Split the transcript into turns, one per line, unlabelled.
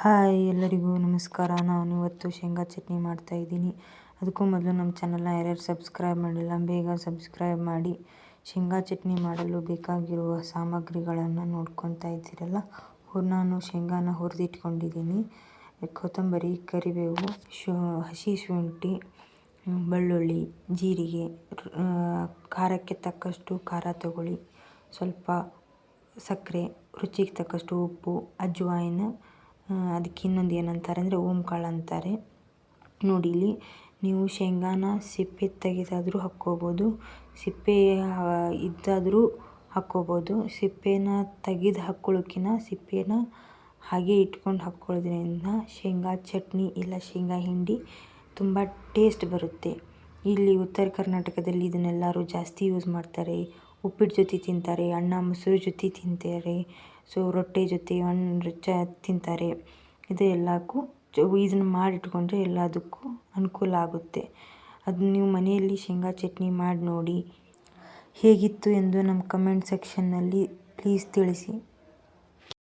Hi ಎಲ್ಲರಿಗೂ ನಮಸ್ಕಾರ. ನಾನು ಇವತ್ತು ಶೇಂಗಾ ಚಟ್ನಿ ಮಾಡ್ತಾ ಇದ್ದೀನಿ. ಅದಕ್ಕೂ ಮೊದಲು ನಮ್ಮ ಚಾನಲ್ನ ಯಾರ್ಯಾರು ಸಬ್ಸ್ಕ್ರೈಬ್ ಮಾಡಿಲ್ಲ, ಬೇಗ ಸಬ್ಸ್ಕ್ರೈಬ್ ಮಾಡಿ. ಶೇಂಗಾ ಚಟ್ನಿ ಮಾಡಲು ಬೇಕಾಗಿರುವ ಸಾಮಗ್ರಿಗಳನ್ನು ನೋಡ್ಕೊತಾ ಇದ್ದೀರಲ್ಲ? ನಾನು ಶೇಂಗಾನ ಹುರಿದಿಟ್ಕೊಂಡಿದ್ದೀನಿ. ಕೊತ್ತಂಬರಿ, ಕರಿಬೇವು, ಶು, ಹಸಿ ಶುಂಠಿ, ಬೆಳ್ಳುಳ್ಳಿ, ಜೀರಿಗೆ ಖಾರಕ್ಕೆ ತಕ್ಕಷ್ಟು ಖಾರ ತಗೊಳ್ಳಿ. ಸ್ವಲ್ಪ ಸಕ್ಕರೆ, ರುಚಿಗೆ ತಕ್ಕಷ್ಟು ಉಪ್ಪು, ಅಜ್ವಾಯಿನ ಅದಕ್ಕೆ ಇನ್ನೊಂದು ಏನಂತಾರೆ ಅಂದರೆ ಓಂಕಾಳು ಅಂತಾರೆ. ನೋಡಿ, ಇಲ್ಲಿ ನೀವು ಶೇಂಗಾನ ಸಿಪ್ಪೆ ತೆಗೆದಾದರೂ ಹಾಕ್ಕೋಬೋದು, ಸಿಪ್ಪೆ ಇದ್ದಾದರೂ ಹಾಕ್ಕೋಬೋದು, ಸಿಪ್ಪೆನ ತೆಗೆದು ಹಾಕ್ಕೊಳ್ಳೋಕ್ಕಿಂತ ಸಿಪ್ಪೆನ ಹಾಗೆ ಇಟ್ಕೊಂಡು ಹಾಕ್ಕೊಳ್ಳೋದ್ರಿಂದ ಶೇಂಗಾ ಚಟ್ನಿ ಇಲ್ಲ ಶೇಂಗಾ ಹಿಂಡಿ ತುಂಬ ಟೇಸ್ಟ್ ಬರುತ್ತೆ. ಇಲ್ಲಿ ಉತ್ತರ ಕರ್ನಾಟಕದಲ್ಲಿ ಇದನ್ನೆಲ್ಲರೂ ಜಾಸ್ತಿ ಯೂಸ್ ಮಾಡ್ತಾರೆ. ಉಪ್ಪಿಟ್ಟು ಜೊತೆ ತಿಂತಾರೆ, ಅನ್ನ, ಮೊಸರು ಜೊತೆ ತಿಂತಾರೆ ಸೊ ರೊಟ್ಟಿ ಜೊತೆ ಒಂದು ಚ ತಿಂತಾರೆ. ಇದು ಎಲ್ಲಕ್ಕೂ ಇದನ್ನು ಮಾಡಿಟ್ಕೊಂಡ್ರೆ ಎಲ್ಲದಕ್ಕೂ ಅನುಕೂಲ ಆಗುತ್ತೆ. ಅದು ನೀವು ಮನೆಯಲ್ಲಿ ಶೇಂಗಾ ಚಟ್ನಿ ಮಾಡಿ ನೋಡಿ ಹೇಗಿತ್ತು ಎಂದು ನಮ್ಮ ಕಮೆಂಟ್ ಸೆಕ್ಷನ್ನಲ್ಲಿ ಪ್ಲೀಸ್ ತಿಳಿಸಿ.